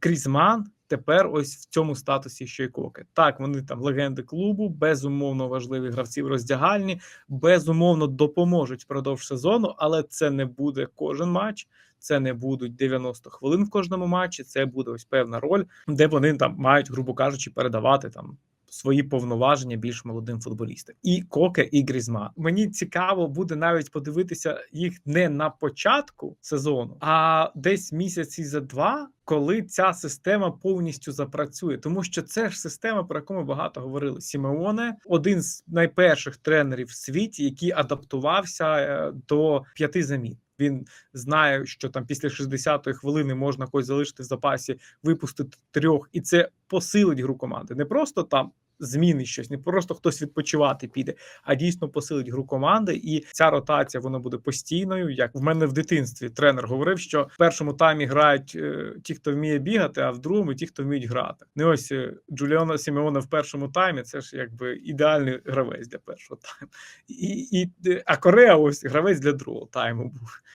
Крізман тепер ось в цьому статусі, що й коки. Так, вони там легенди клубу, безумовно важливі гравці в роздягальні, безумовно допоможуть впродовж сезону, але це не буде кожен матч. Це не будуть 90 хвилин в кожному матчі. Це буде ось певна роль, де вони там мають, грубо кажучи, передавати там свої повноваження більш молодим футболістам. І Коке, і Грізман. Мені цікаво буде навіть подивитися їх не на початку сезону, а десь місяці за два. Коли ця система повністю запрацює, тому що це ж система, про яку ми багато говорили. Сімеоне один з найперших тренерів в світі, який адаптувався е, до п'яти замін. Він знає, що там після 60-ї хвилини можна когось залишити в запасі, випустити трьох, і це посилить гру команди. Не просто там зміни щось, не просто хтось відпочивати піде, а дійсно посилить гру команди. І ця ротація вона буде постійною. Як в мене в дитинстві тренер говорив, що в першому таймі грають е, ті, хто вміє бігати, а в другому ті, хто вміють грати. Не ось е, Джуліано Сімеона в першому таймі. Це ж якби ідеальний гравець для першого тайму. І, і, а Корея ось гравець для другого тайму був.